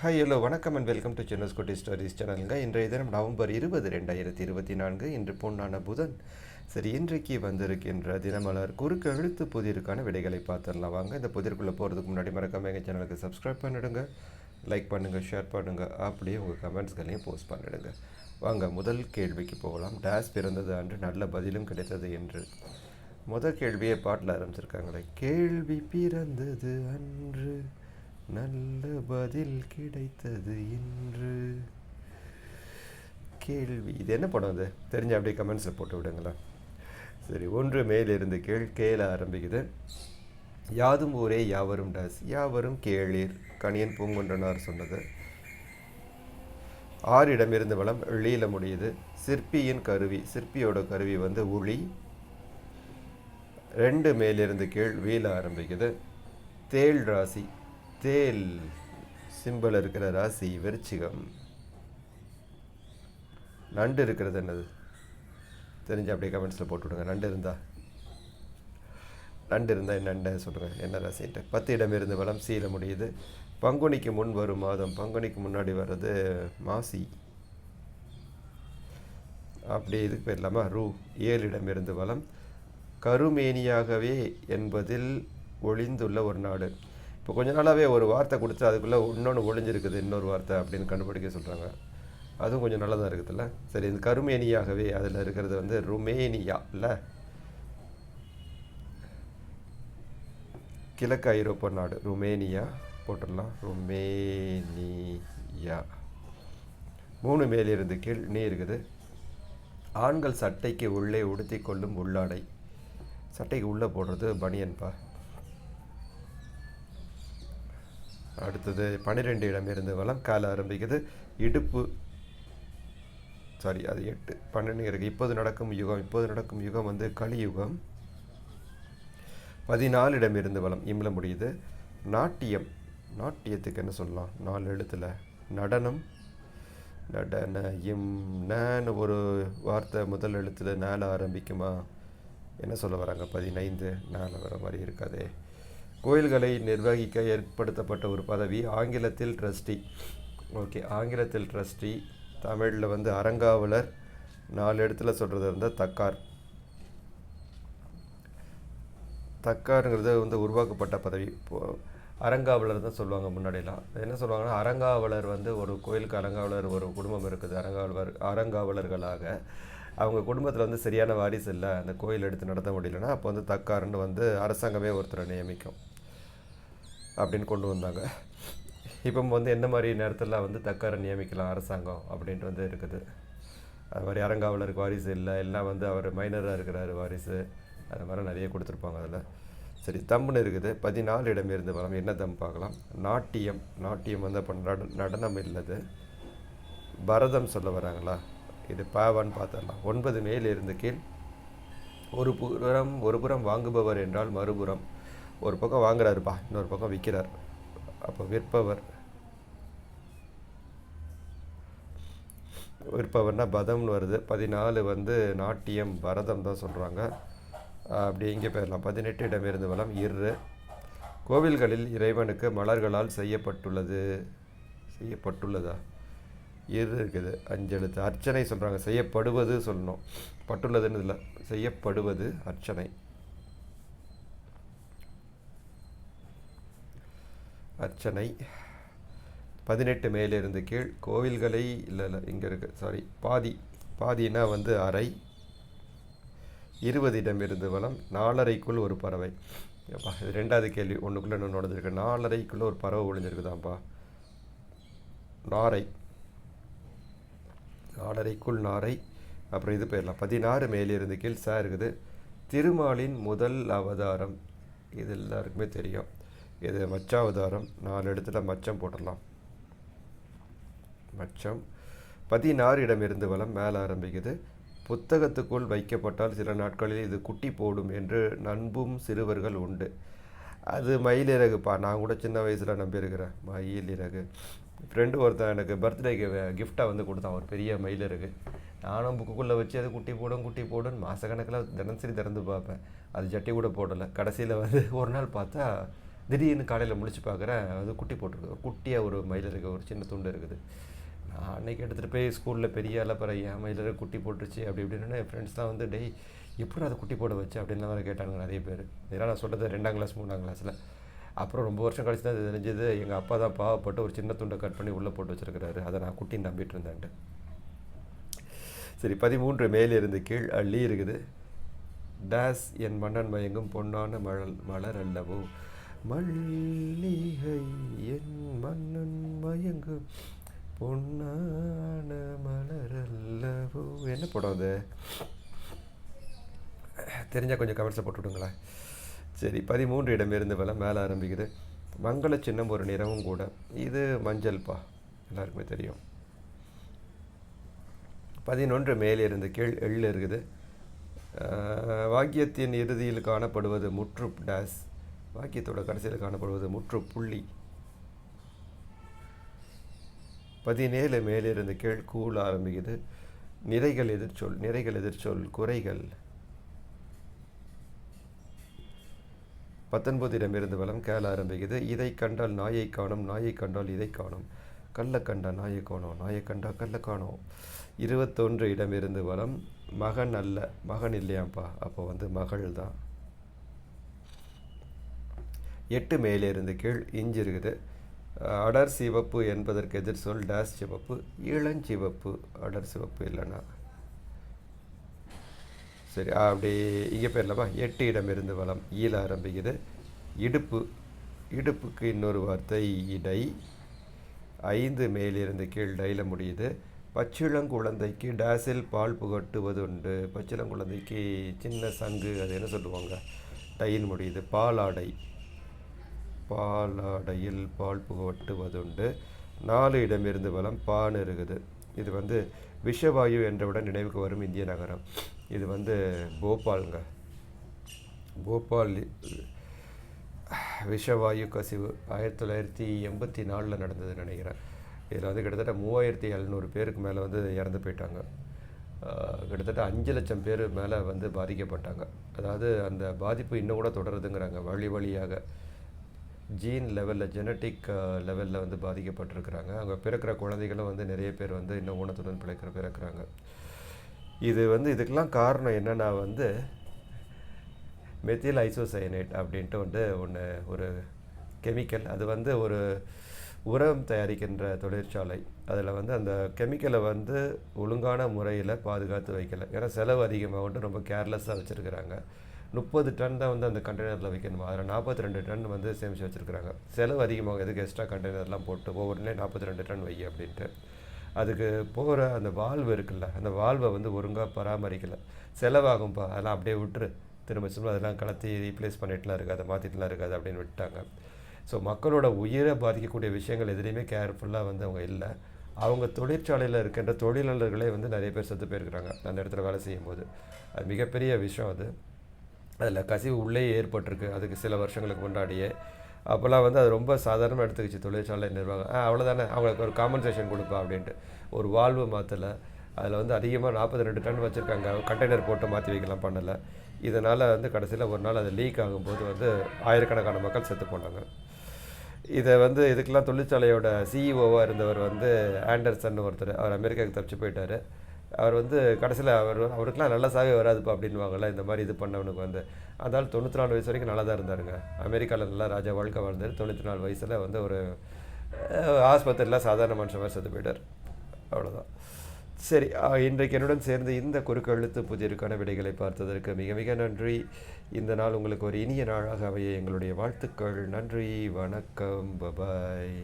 Hi hello வணக்கம் and welcome to சென்னஸ் குட்டி ஸ்டோரிஸ் சேனலுங்க இன்றைய தினம் நவம்பர் இருபது ரெண்டாயிரத்தி இருபத்தி நான்கு. இன்று பொன்னான புதன். சரி இன்றைக்கு வந்திருக்கின்ற தினமலர் குறுக்கு எழுத்து புதிருக்கான விடைகளை பார்த்துடலாம். வாங்க இந்த புதிருக்குள்ளே போகிறதுக்கு முன்னாடி மறக்காம எங்கள் சேனலுக்கு சப்ஸ்கிரைப் பண்ணிடுங்க. லைக் பண்ணுங்கள் ஷேர் பண்ணுங்கள் அப்படியே உங்கள் கமெண்ட்ஸ்களையும் போஸ்ட் பண்ணிடுங்க. வாங்க முதல் கேள்விக்கு போகலாம். டேஸ் பிறந்தது அன்று நல்ல பதிலும் கிடைத்தது என்று. முதல் கேள்வியே பாட்டில் ஆரம்பிச்சிருக்காங்களே. கேள்வி பிறந்தது அன்று நல்ல பதில் கிடைத்தது இன்று. கேள்வி. இது என்ன படம் அது? தெரிஞ்ச அப்படியே கமெண்ட்ஸில் போட்டு விடுங்களேன். சரி ஒன்று மேலிருந்து கேள் கேள ஆரம்பிக்குது. யாதும் ஊரே யாவரும் டாஸ் யாவரும் கேளீர் கணியன் பூங்குன்றனார் சொன்னது. ஆறிடமிருந்து வளம் எழியில முடியுது. சிற்பியின் கருவி சிற்பியோட கருவி வந்து உளி. ரெண்டு மேலிருந்து கீழ் வீழ ஆரம்பிக்குது. தேள் ராசி தேல் சிம்பிள் இருக்கிற ராசி விருச்சிகம். நண்டு இருக்கிறது என்னது? தெரிஞ்சு அப்படியே கமெண்ட்ஸில் போட்டு விடுங்க நண்டு இருந்தா? நண்டு இருந்தால் என்னென்ன சொல்கிறேன் என்ன ராசின்ட்டு பத்து இடம் இருந்து வளம் சீர முடியுது. பங்குனிக்கு முன் வரும் மாதம். பங்குனிக்கு முன்னாடி வர்றது மாசி. அப்படி இதுக்கு போயிடலாமா ரூ. ஏழு இடம் இருந்து வளம். கருமேனியாகவே என்பதில் ஒளிந்துள்ள ஒரு நாடு. இப்போ கொஞ்ச நாளாகவே ஒரு வார்த்தை கொடுத்து அதுக்குள்ளே இன்னொன்று ஒளிஞ்சிருக்குது இன்னொரு வார்த்தை அப்படின்னு கண்டுபிடிக்க சொல்கிறாங்க அதுவும் கொஞ்சம் நல்லதாக இருக்குதுல்ல? சரி இந்த கருமேனியாகவே அதில் இருக்கிறது வந்து ருமேனியா இல்லை? கிழக்கு ஐரோப்பா நாடு ருமேனியா போட்டுடலாம். ருமேனியா. மூணு மேலிருந்து கீழ் நீ இருக்குது. ஆண்கள் சட்டைக்கு உள்ளே உடுத்தி கொள்ளும் உள்ளாடை. சட்டைக்கு உள்ளே போடுறது பனியன்பா? அடுத்தது பன்னிரெண்டு இடம் இருந்து வளம் கால ஆரம்பிக்குது. இடுப்பு சாரி அது எட்டு. பன்னெண்டு இருக்குது இப்போது நடக்கும் யுகம் இப்போது நடக்கும் யுகம் வந்து கலியுகம். பதினாலு இடமிருந்து வளம் இம்ல முடியுது. நாட்டியம் நாட்டியத்துக்கு என்ன சொல்லலாம்? நாலு எழுத்தில். நடனம் நடன இம் நேன்னு ஒரு வார்த்தை முதல் எழுத்தில் நேல ஆரம்பிக்குமா? என்ன சொல்ல வராங்க? பதினைந்து நேல வர மாதிரி இருக்காதே. கோயில்களை நிர்வகிக்க ஏற்படுத்தப்பட்ட ஒரு பதவி ஆங்கிலத்தில் ட்ரஸ்டி. ஓகே ஆங்கிலத்தில் ட்ரஸ்டி தமிழில் வந்து அறங்காவலர் நாலு இடத்துல சொல்கிறது இருந்தால் தக்கார். தக்காருங்கிறது வந்து உருவாக்கப்பட்ட பதவி. இப்போது அறங்காவலர் தான் சொல்லுவாங்க முன்னாடிலாம் என்ன சொல்லுவாங்கன்னா அறங்காவலர் வந்து ஒரு கோயிலுக்கு அறங்காவலர் ஒரு குடும்பம் இருக்குது. அறங்காவலர் அறங்காவலர்களாக அவங்க குடும்பத்தில் வந்து சரியான வாரிசு இல்லை. அந்த கோயில் எடுத்து நடத்த முடியலன்னா அப்போ வந்து தக்காருன்னு வந்து அரசாங்கமே ஒருத்தரை நியமிக்கும். அப்படின்னு கொண்டு வந்தாங்க. இப்போ வந்து எந்த மாதிரி நேரத்தில் வந்து தக்காரை நியமிக்கலாம் அரசாங்கம் அப்படின்ட்டு வந்து இருக்குது. அது மாதிரி அரங்காவலருக்கு வாரிசு இல்லை எல்லாம் வந்து அவர் மைனராக இருக்கிறார் வாரிசு. அது மாதிரி நிறைய கொடுத்துருப்பாங்க அதில். சரி தம்னு இருக்குது. பதினாலு இடம் இருந்து வரலாம் என்ன தம் பார்க்கலாம். நாட்டியம். நாட்டியம் வந்து அப்போ நட நடனம் இல்லது. பரதம் சொல்ல வராங்களா? இது பாவான்னு பார்த்துடலாம். ஒன்பது மேல் இருந்து கீழ். ஒரு புறம் ஒரு புறம் வாங்குபவர் என்றால் மறுபுறம். ஒரு பக்கம் வாங்குறாருப்பா இன்னொரு பக்கம் விற்கிறார் அப்போ விற்பவர் விற்பவர்னா பதம்னு வருது. பதினாலு வந்து நாட்டியம் பரதம் தான் சொல்கிறாங்க அப்படி இங்கே போயிடலாம். பதினெட்டு இடமிருந்து வளம் இரு. கோவில்களில் இறைவனுக்கு மலர்களால் செய்யப்பட்டுள்ளது. செய்யப்பட்டுள்ளதா? இரு இருக்குது. அஞ்செழுத்து அர்ச்சனை சொல்கிறாங்க செய்யப்படுவது சொல்லணும். பட்டுள்ளதுன்னு இல்லை. செய்யப்படுவது அர்ச்சனை. அர்ச்சனை பதினெட்டு மேலிருந்து கீழ் கோவில்களை இல்லை இல்லை இங்கே இருக்குது சாரி பாதி பாதினா வந்து அறை. இருபது இடமிருந்து வளம் நாலரைக்குள் ஒரு பறவை. அப்பா இது ரெண்டாவது கேள்வி ஒன்றுக்குள்ளே இன்னும் நடந்திருக்கு. நாலரைக்குள்ளே ஒரு பறவை ஒழிஞ்சிருக்குதாம்ப்பா நாரை. நாலரைக்குள் நாரை. அப்புறம் இது போயிடலாம் பதினாறு மேலிருந்து கீழ் சார் இருக்குது. திருமாலின் முதல் அவதாரம். இது எல்லாருக்குமே தெரியும். இது மச்சாவதாரம் நாலு இடத்துல மச்சம் போட்டுடலாம். மச்சம். பதினாறு இடமிருந்து வளம் மேலே ஆரம்பிக்குது. புத்தகத்துக்குள் வைக்கப்பட்டால் சில நாட்களில் இது குட்டி போடும் என்று நண்பும் சிறுவர்கள் உண்டு. அது மயிலிறகுப்பா நான் கூட சின்ன வயசில் நம்பியிருக்கிறேன். மயிலிறகு ஃப்ரெண்டு ஒருத்தன் எனக்கு பர்த்டேக்கு கிஃப்டாக வந்து கொடுத்தான். ஒரு பெரிய மயிலிறகு நானும் புக்குக்குள்ளே வச்சு அது குட்டி போடும் குட்டி போடும். மாதக்கணக்கில் தினசரி திறந்து பார்ப்பேன். அது ஜட்டி கூட போடலை. கடைசியில் வந்து ஒரு நாள் பார்த்தா திடீர்னு காலையில் முழிச்சு பார்க்குறேன் அது குட்டி போட்டிருக்கு. குட்டியாக ஒரு மயில் இருக்குது ஒரு சின்ன துண்டு இருக்குது. நான் அன்னைக்கு எடுத்துகிட்டு போய் ஸ்கூலில் பெரிய அலப்பறை என் மயிலில் குட்டி போட்டுருச்சு அப்படி இப்படின்னு என் ஃப்ரெண்ட்ஸ்லாம் வந்து டெய் எப்படி அதை குட்டி போட வச்சு? அப்படின்லாம் வேறு கேட்டாங்க நிறைய பேர். இதெல்லாம் நான் சொல்கிறது ரெண்டாம் கிளாஸ் மூணாம் கிளாஸில் அப்புறம் ரொம்ப வருஷம் கழிச்சு தான் தெரிஞ்சது. எங்கள் அப்பா தான் பாவப்பட்டு ஒரு சின்ன துண்டை கட் பண்ணி உள்ளே போட்டு வச்சுருக்கிறாரு. அதை நான் குட்டின்னு நம்பிட்டு இருந்தேன்ட்டு. சரி பதிமூன்று மேலிருந்து கீழ் அள்ளி இருக்குது. டேஸ் என் மன்னன் மயங்கும் பொன்னான மழல் மலர் அல்லவோ? மல்லிகை என் மன்னன் மயங்கும் பொன்னான மலரல்லவோ. என்ன படம் அது? தெரிஞ்சால் கொஞ்சம் கமெண்ட்ஸை போட்டுவிடுங்களேன் சரி பதிமூன்று இடமிருந்து வலம் மேலே ஆரம்பிக்குது. மங்கள சின்னம் ஒரு நிறமும் கூட. இது மஞ்சள்ப்பா. எல்லாருக்குமே தெரியும். பதினொன்று மேலே இருந்து கீழ் எள் இருக்குது. வாக்கியத்தின் இறுதியில் காணப்படுவது முற்று டேஸ் வாக்கியத்தோட கடைசியில் காணப்படுவது முற்று புள்ளி பதினேழு மேலிருந்து கீழ் கூழ் ஆரம்பிக்குது. நிறைகள் எதிர்ச்சொல் நிறைகள் எதிர்ச்சொல் குறைகள். பத்தொன்பதிடமிருந்து வளம் கேள ஆரம்பிக்குது. இதை கண்டால் நாயை காணும் நாயை கண்டால் இதை காணும். கல்லை கண்டா நாயை காணோம் நாயை கண்டா கல்லை காணோம். இருபத்தொன்று இடமிருந்து வளம் மகன் அல்ல மகன் இல்லையாம்ப்பா. அப்போ வந்து மகள் தான் எட்டு மேலே இருந்து கீழ் இஞ்சி இருக்குது. அடர் சிவப்பு என்பதற்கு எதிர் சொல் டேஸ் சிவப்பு இளஞ்சிவப்பு அடர் சிவப்பு இல்லைன்னா. சரி அப்படி இங்கே பேர்லப்பா எட்டு இடம் இருந்து வளம் ஈழ ஆரம்பிக்குது. இடுப்பு இடுப்புக்கு இன்னொரு வார்த்தை இடை. ஐந்து மேலிருந்து கீழ் டையில் முடியுது. பச்சிளங்குழந்தைக்கு டேஸில் பால் புகட்டுவது உண்டு பச்சிளங்குழந்தைக்கு சின்ன சங்கு அது என்ன சொல்லுவாங்க? டைன்னு முடியுது. பாலாடை. பாலாடையில் பால் புகட்டுவதுண்டு. நாலு இடமிருந்து வளம் பான் இருக்குது இது வந்து விஷவாயு என்றவுடன் நினைவுக்கு வரும் இந்திய நகரம். இது வந்து போபாலுங்க. போபால் விஷவாயு கசிவு ஆயிரத்தி தொள்ளாயிரத்தி எண்பத்தி நாலில் நடந்தது நினைக்கிறேன். இதில் வந்து கிட்டத்தட்ட மூவாயிரத்தி எழுநூறு பேருக்கு மேலே வந்து இறந்து போயிட்டாங்க. கிட்டத்தட்ட அஞ்சு லட்சம் பேர் மேலே வந்து பாதிக்கப்பட்டாங்க. அதாவது அந்த பாதிப்பு இன்னும் கூட தொடருதுங்கிறாங்க. வழி வழியாக ஜீன் லெவலில் ஜெனட்டிக் லெவலில் வந்து பாதிக்கப்பட்டிருக்கிறாங்க. அங்கே பிறக்கிற குழந்தைகளும் வந்து நிறைய பேர் வந்து இன்னும் ஊனத்துடன் பிழைக்கிற பிறக்கிறாங்க. இது வந்து இதுக்கெல்லாம் காரணம் என்னென்னா வந்து மெத்தில் ஐசோசயனேட் அப்படின்ட்டு வந்து ஒன்று ஒரு கெமிக்கல் அது வந்து ஒரு உரம் தயாரிக்கின்ற தொழிற்சாலை. அதில் வந்து அந்த கெமிக்கலை வந்து ஒழுங்கான முறையில் பாதுகாத்து வைக்கலை. ஏன்னா செலவு அதிகமாகட்டும் ரொம்ப கேர்லெஸ்ஸாக வச்சுருக்கிறாங்க. முப்பது டன் தான் வந்து அந்த கண்டெய்னரில் வைக்கணுமா? அதில் நாற்பத்தி ரெண்டு டன் வந்து சேமித்து வச்சுருக்குறாங்க. செலவு அதிகமாக எதுக்கு எக்ஸ்ட்ரா கண்டெய்னர்லாம் போட்டு ஒவ்வொருனே நாற்பத்தி ரெண்டு டன் வை அப்படின்ட்டு. அதுக்கு போகிற அந்த வால்வு இருக்குல்ல அந்த வால்வை வந்து ஒழுங்காக பராமரிக்கலை. செலவாகும்ப்பா அதெல்லாம் அப்படியே விட்டுரு. திரும்ப திரும்ப அதெல்லாம் கலத்தி ரீப்ளேஸ் பண்ணிட்டுலாம் இருக்காது மாற்றிட்டுலாம் இருக்காது அப்படின்னு விட்டாங்க ஸோ மக்களோட உயிரை பாதிக்கக்கூடிய விஷயங்கள் எதுலேயுமே கேர்ஃபுல்லாக வந்து அவங்க இல்லை. அவங்க தொழிற்சாலையில் இருக்கின்ற தொழிலாளர்களே வந்து நிறைய பேர் செத்து போயிருக்கிறாங்க அந்த இடத்துல வேலை செய்யும்போது. அது மிகப்பெரிய விஷயம் அது. அதில் கசிவு உள்ளே ஏற்பட்டிருக்கு. அதுக்கு சில வருஷங்களுக்கு முன்னாடியே. அப்போல்லாம் வந்து அது ரொம்ப சாதாரணமாக எடுத்துக்கிச்சு தொழிற்சாலை நிர்வாகம். ஆ அவ்வளோதானே அவங்களுக்கு ஒரு காம்பன்சேஷன் கொடுப்பா அப்படின்ட்டு. ஒரு வாழ்வு மாற்றலை அதில் வந்து அதிகமாக நாற்பத்தி ரெண்டு டன் வச்சுருக்காங்க. கண்டெய்னர் போட்டு மாற்றி வைக்கலாம் பண்ணலை. இதனால் வந்து கடைசியில் ஒரு நாள் அது லீக் ஆகும்போது வந்து ஆயிரக்கணக்கான மக்கள் செத்து போனாங்க. இதை வந்து இதுக்கெல்லாம் தொழிற்சாலையோட சிஇஓவாக இருந்தவர் வந்து ஆண்டர்சன் ஒருத்தர். அவர் அமெரிக்காவுக்கு தப்பிச்சு போயிட்டார். அவர் வந்து கடைசியில் அவர் அவருக்கெலாம் நல்ல சாவே வராதுப்பா அப்படின்வாங்கல்ல இந்த மாதிரி இது பண்ணவனுக்கு வந்து. அதனால் தொண்ணூற்றி நாலு வயசு வரைக்கும் நல்லா தான் இருந்தாருங்க. அமெரிக்காவில் நல்லா ராஜா வாழ்க்கை வாழ்ந்தார் தொண்ணூற்றி நாலு வயசில் வந்து ஒரு ஆஸ்பத்திரியில் சாதாரண மனுஷன் மாதிரி செத்து போயிட்டார். அவ்வளோதான் சரி இன்றைக்கு என்னுடன் சேர்ந்து இந்த குறுக்கெழுத்து புதிருக்கான விடைகளை பார்த்ததற்கு மிக மிக நன்றி. இந்த நாள் உங்களுக்கு ஒரு இனிய நாளாக அமைய எங்களுடைய வாழ்த்துக்கள். நன்றி வணக்கம் பபாய்